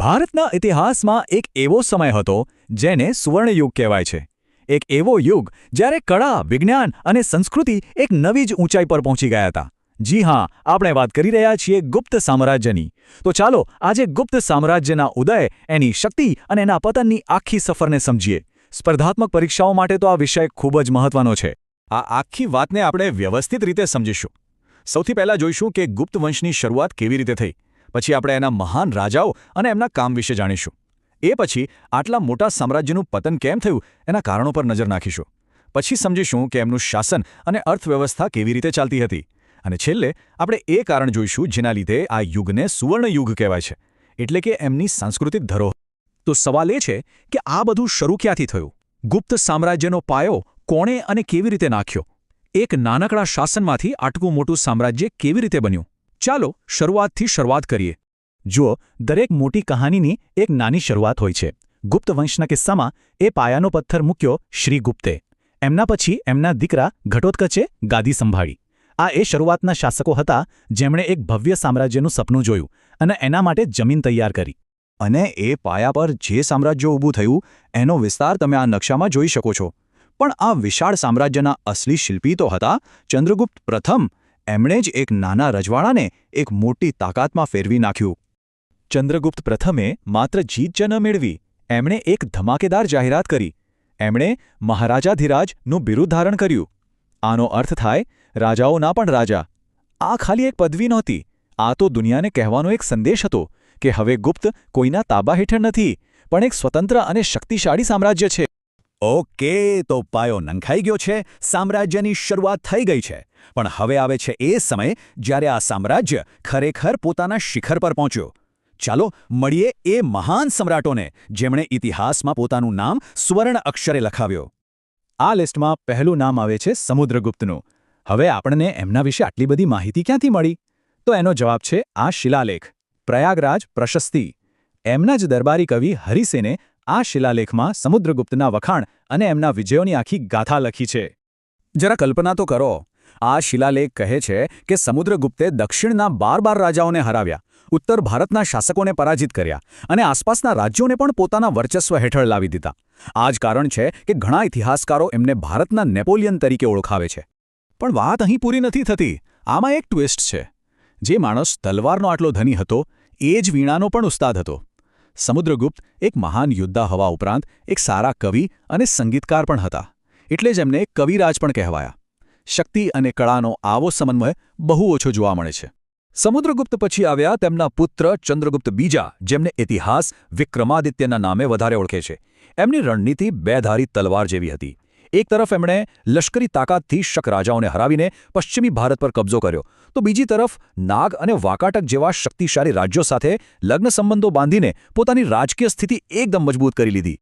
ભારતના ઇતિહાસમાં એક એવો સમય હતો જેને સુવર્ણયુગ કહેવાય છે. એક એવો યુગ જ્યારે કળા, વિજ્ઞાન અને સંસ્કૃતિ એક નવી જ ઊંચાઈ પર પહોંચી ગયા હતા. જી હા, આપણે વાત કરી રહ્યા છીએ ગુપ્ત સામ્રાજ્યની. તો ચાલો આજે ગુપ્ત સામ્રાજ્યના ઉદય, એની શક્તિ અને એના પતનની આખી સફરને સમજીએ. સ્પર્ધાત્મક પરીક્ષાઓ માટે તો આ વિષય ખૂબ જ મહત્વનો છે. આ આખી વાતને આપણે વ્યવસ્થિત રીતે સમજીશું. સૌથી પહેલાં જોઈશું કે ગુપ્ત વંશની શરૂઆત કેવી રીતે થઈ. પછી આપણે એના મહાન રાજાઓ અને એમના કામ વિશે જાણીશું. એ પછી આટલા મોટા સામ્રાજ્યનું પતન કેમ થયું એના કારણો પર નજર નાખીશું. પછી સમજીશું કે એમનું શાસન અને અર્થવ્યવસ્થા કેવી રીતે ચાલતી હતી. અને છેલ્લે આપણે એ કારણ જોઈશું જેના લીધે આ યુગને સુવર્ણ યુગ કહેવાય છે, એટલે કે એમની સાંસ્કૃતિક ધરોહર તો સવાલ એ છે કે આ બધું શરૂ ક્યાંથી થયું? ગુપ્ત સામ્રાજ્યનો પાયો કોણે અને કેવી રીતે નાખ્યો? એક નાનકડા શાસનમાંથી આટલું મોટું સામ્રાજ્ય કેવી રીતે બન્યું? ચાલો શરૂઆતથી શરૂઆત કરીએ. જુઓ, દરેક મોટી કહાનીની એક નાની શરૂઆત હોય છે. ગુપ્ત વંશના કિસ્સામાં, એ પાયાનો પથ્થર મૂક્યો શ્રી ગુપ્તે. એમના પછી એમના દીકરા ઘટોત્કચે ગાદી સંભાળી. આ એ શરૂઆતના શાસકો હતા, જેમણે એક ભવ્ય સામ્રાજ્યનું સપનું જોયું અને એના માટે જમીન તૈયાર કરી. અને એ પાયા પર જે સામ્રાજ્ય ઊભું થયું, એનો વિસ્તાર તમે આ નકશામાં જોઈ શકો છો. પણ આ વિશાળ સામ્રાજ્યના અસલી શિલ્પી તો હતા ચંદ્રગુપ્ત પ્રથમ એમણે જ એક નાના રજવાડાને એક મોટી તાકાતમાં ફેરવી નાખ્યું. ચંદ્રગુપ્ત પ્રથમે માત્ર જીત ન મેળવી, એમણે એક ધમાકેદાર જાહેરાત કરી. એમણે મહારાજાધિરાજનું બિરુદ ધારણ કર્યું. આનો અર્થ થાય, રાજાઓના પણ રાજા. આ ખાલી એક પદવી નહોતી, આ તો દુનિયાને કહેવાનો એક સંદેશ હતો કે હવે ગુપ્ત કોઈના તાબા હેઠળ નથી, પણ એક સ્વતંત્ર અને શક્તિશાળી સામ્રાજ્ય છે. ઓકે, તો પાયો નંખાઈ ગયો છે, સામ્રાજ્યની શરૂઆત થઈ ગઈ છે. પણ હવે આવે છે એ સમય જ્યારે આ સામ્રાજ્ય ખરેખર પોતાના શિખર પર પહોંચ્યો. ચાલો મળીએ એ મહાન સમ્રાટોને, જેમણે ઇતિહાસમાં પોતાનું નામ સુવર્ણ અક્ષરે લખાવ્યો. આ લિસ્ટમાં પહેલું નામ આવે છે સમુદ્રગુપ્તનું. હવે આપણને એમના વિશે આટલી બધી માહિતી ક્યાંથી મળી? તો એનો જવાબ છે આ શિલાલેખ. પ્રયાગરાજ પ્રશસ્તિ. એમના જ દરબારી કવિ હરિસેને આ શિલાલેખમાં સમુદ્રગુપ્તના વખાણ અને એમના વિજયોની આખી ગાથા લખી છે. જરા કલ્પના તો કરો, આ શિલાલેખ કહે છે કે સમુદ્રગુપ્તે દક્ષિણના બાર બાર રાજાઓને હરાવ્યા, ઉત્તર ભારતના શાસકોને પરાજિત કર્યા અને આસપાસના રાજ્યોને પણ પોતાના વર્ચસ્વ હેઠળ લાવી દીધા. આ જ કારણ છે કે ઘણા ઇતિહાસકારો એમને ભારતના નેપોલિયન તરીકે ઓળખાવે છે. પણ વાત અહીં પૂરી નથી થતી. આમાં એક ટ્વિસ્ટ છે. જે માણસ તલવારનો આટલો ધની હતો, એ જ વીણાનો પણ ઉસ્તાદ હતો. સમુદ્રગુપ્ત એક મહાન યોદ્ધા હવા ઉપરાંત એક સારા કવિ અને સંગીતકાર પણ હતા. એટલે જ એમને કવિરાજ પણ કહેવાયા. શક્તિ અને કળાનો આવો સમન્વય બહુ ઓછો જોવા મળે છે. સમુદ્રગુપ્ત પછી આવ્યા તેમના પુત્ર ચંદ્રગુપ્ત બીજા, જેમને ઇતિહાસ વિક્રમાદિત્યના નામે વધારે ઓળખે છે. એમની રણનીતિ બેધારી તલવાર જેવી હતી. એક તરફ એમણે લશ્કરી તાકાતથી શક રાજાઓને હરાવીને પશ્ચિમી ભારત પર કબજો કર્યો, તો બીજી તરફ નાગ અને વાકાટક જેવા શક્તિશાળી રાજ્યો સાથે લગ્ન સંબંધો બાંધીને પોતાની રાજકીય સ્થિતિ એકદમ મજબૂત કરી લીધી.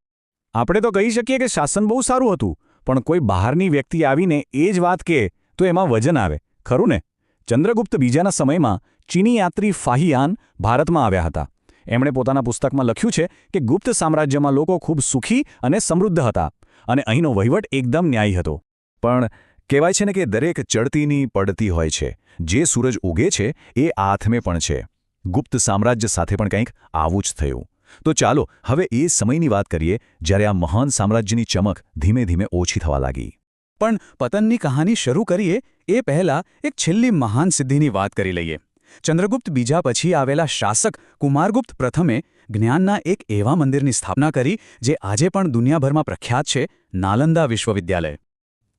આપણે તો કહી શકીએ કે શાસન બહુ સારું હતું, પણ કોઈ બહારની વ્યક્તિ આવીને એ જ વાત કે તો એમાં વજન આવે, ખરું ને? ચંદ્રગુપ્ત બીજાના સમયમાં ચીની યાત્રી ફાહિયાન ભારતમાં આવ્યા હતા. એમણે પોતાના પુસ્તકમાં લખ્યું છે કે ગુપ્ત સામ્રાજ્યમાં લોકો ખૂબ સુખી અને સમૃદ્ધ હતા. અને અહીંનો વહીવટ એકદમ ન્યાયી હતો. પણ કહેવાય છે ને કે દરેક ચડતીની પડતી હોય છે. જે સૂરજ ઉગે છે, એ આથમે પણ છે. ગુપ્ત સામ્રાજ્ય સાથે પણ કંઈક આવું જ થયું. તો ચાલો, હવે એ સમયની વાત કરીએ, જ્યારે આ મહાન સામ્રાજ્યની ચમક ધીમે ધીમે ઓછી થવા લાગી. પણ પતનની કહાની શરૂ કરીએ, એ પહેલાં એક છેલ્લી મહાન સિદ્ધિની વાત કરી લઈએ. ચંદ્રગુપ્ત બીજા પછી આવેલા શાસક કુમારગુપ્ત પ્રથમે જ્ઞાનના એક એવા મંદિરની સ્થાપના કરી, જે આજે પણ દુનિયાભરમાં પ્રખ્યાત છે, નાલંદા વિશ્વવિદ્યાલય.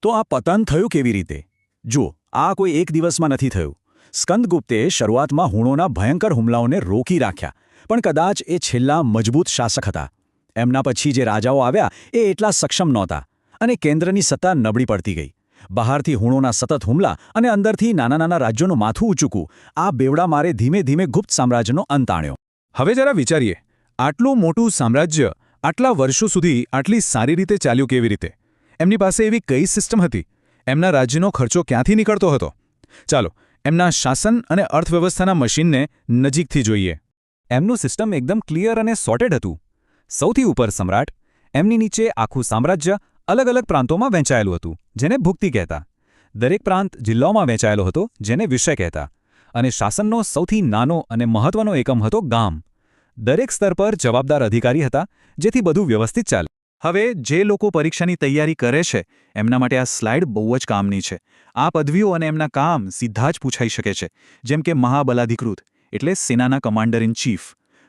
તો આ પતન થયું કેવી રીતે? જુઓ, આ કોઈ એક દિવસમાં નથી થયું. સ્કંદગુપ્તે શરૂઆતમાં હુણોના ભયંકર હુમલાઓને રોકી રાખ્યા, પણ કદાચ એ છેલ્લા મજબૂત શાસક હતા. એમના પછી જે રાજાઓ આવ્યા, એ એટલા સક્ષમ નહોતા અને કેન્દ્રની સત્તા નબળી પડતી ગઈ. બહારથી હુણોના સતત હુમલા અને અંદરથી નાના નાના રાજ્યોનું માથું ઊંચુકું, આ બેવડા મારે ધીમે ધીમે ગુપ્ત સામ્રાજ્યનો અંત આણ્યો. હવે જરા વિચારીએ, આટલું મોટું સામ્રાજ્ય આટલા વર્ષો સુધી આટલી સારી રીતે ચાલ્યું કેવી રીતે? એમની પાસે એવી કઈ સિસ્ટમ હતી? એમના રાજ્યનો ખર્ચો ક્યાંથી નીકળતો હતો? ચાલો, એમના શાસન અને અર્થવ્યવસ્થાના મશીનને નજીકથી જોઈએ. એમનું સિસ્ટમ એકદમ ક્લિયર અને સોર્ટેડ હતું. સૌથી ઉપર સમ્રાટ, એમની નીચે આખું સામ્રાજ્ય અલગ અલગ પ્રાંતોમાં વહેંચાયેલું હતું, જેને ભુક્તિ કહેતા. દરેક પ્રાંત જિલ્લાઓમાં વહેંચાયેલો હતો, જેને વિષય કહેતા. અને શાસનનો સૌથી નાનો અને મહત્વનો એકમ હતો ગામ. દરેક સ્તર પર જવાબદાર અધિકારી હતા, જેથી બધું વ્યવસ્થિત ચાલે. હવે, જે લોકો પરીક્ષાની તૈયારી કરે છે, એમના માટે આ સ્લાઇડ બહુ જ કામની છે. આ પદવીઓ અને એમના કામ સીધા જ પૂછાઈ શકે છે. જેમ કે મહાબલાધિકૃત, એટલે સેનાના કમાન્ડર ઇન ચીફ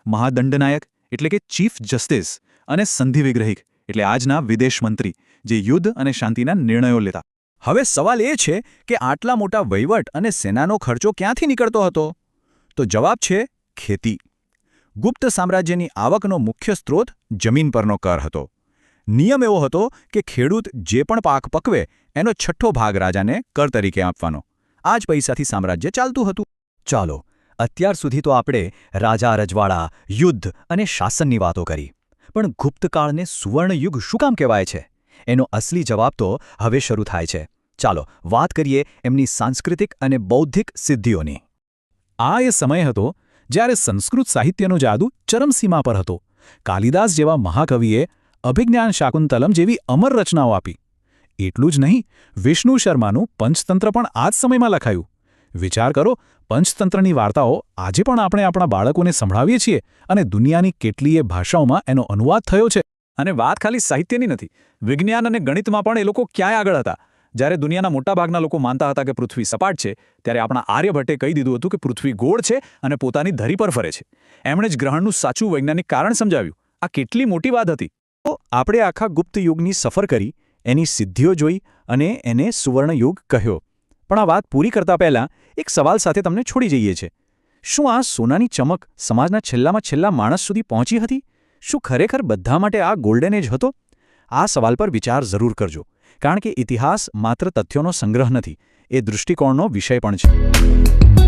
મહાદંડનાયક, એટલે કે ચીફ જસ્ટિસ, અને સંધિ વિગ્રહિક. એટલે આજના વિદેશ મંત્રી, જે યુદ્ધ અને શાંતિના નિર્ણયો લેતા. હવે સવાલ એ છે કે આટલા મોટા વહીવટ અને સેનાનો ખર્ચો ક્યાંથી નીકળતો હતો? તો જવાબ છે ખેતી. ગુપ્ત સામ્રાજ્યની આવકનો મુખ્ય સ્ત્રોત જમીન પરનો કર હતો. નિયમ એવો હતો કે ખેડૂત જે પણ પાક પકવે, એનો છઠ્ઠો ભાગ રાજાને કર તરીકે આપવાનો. આ જ પૈસાથી સામ્રાજ્ય ચાલતું હતું. ચાલો, અત્યાર સુધી તો આપણે રાજા રજવાડા, યુદ્ધ અને શાસનની વાતો કરી. પણ ગુપ્તકાળને સુવર્ણયુગ શું કામ કહેવાય છે? એનો અસલી જવાબ તો હવે શરૂ થાય છે. ચાલો, વાત કરીએ એમની સાંસ્કૃતિક અને બૌદ્ધિક સિદ્ધિઓની. આ એ સમય હતો જ્યારે સંસ્કૃત સાહિત્યનો જાદુ ચરમસીમા પર હતો. કાલિદાસ જેવા મહાકવિએ અભિજ્ઞાન શાકુંતલમ જેવી અમર રચનાઓ આપી. એટલું જ નહીં, વિષ્ણુ શર્માનું પંચતંત્ર પણ આ જ સમયમાં લખાયું. વિચાર કરો, પંચતંત્રની વાર્તાઓ આજે પણ આપણે આપણા બાળકોને સંભળાવીએ છીએ અને દુનિયાની કેટલીય ભાષાઓમાં એનો અનુવાદ થયો છે. અને વાત ખાલી સાહિત્યની નથી, વિજ્ઞાન અને ગણિતમાં પણ એ લોકો ક્યાંય આગળ હતા? જ્યારે દુનિયાના મોટાભાગના લોકો માનતા હતા કે પૃથ્વી સપાટ છે, ત્યારે આપણા આર્યભટ્ટે કહી દીધું હતું કે પૃથ્વી ગોળ છે અને પોતાની ધરી પર ફરે છે. એમણે જ ગ્રહણનું સાચું વૈજ્ઞાનિક કારણ સમજાવ્યું. આ કેટલી મોટી વાત હતી. તો આપણે આખા ગુપ્ત યુગની સફર કરી, એની સિદ્ધિઓ જોઈ અને એને સુવર્ણયુગ કહ્યો. પણ આ વાત પૂરી કરતા પહેલાં એક સવાલ સાથે તમને છોડી જઈએ છે શું આ સોનાની ચમક સમાજના છેલ્લામાં છેલ્લા માણસ સુધી પહોંચી હતી? શું ખરેખર બધા માટે આ ગોલ્ડન એજ હતો? આ સવાલ પર વિચાર જરૂર કરજો, કારણ કે ઇતિહાસ માત્ર તથ્યોનો સંગ્રહ નથી, એ દૃષ્ટિકોણનો વિષય પણ છે.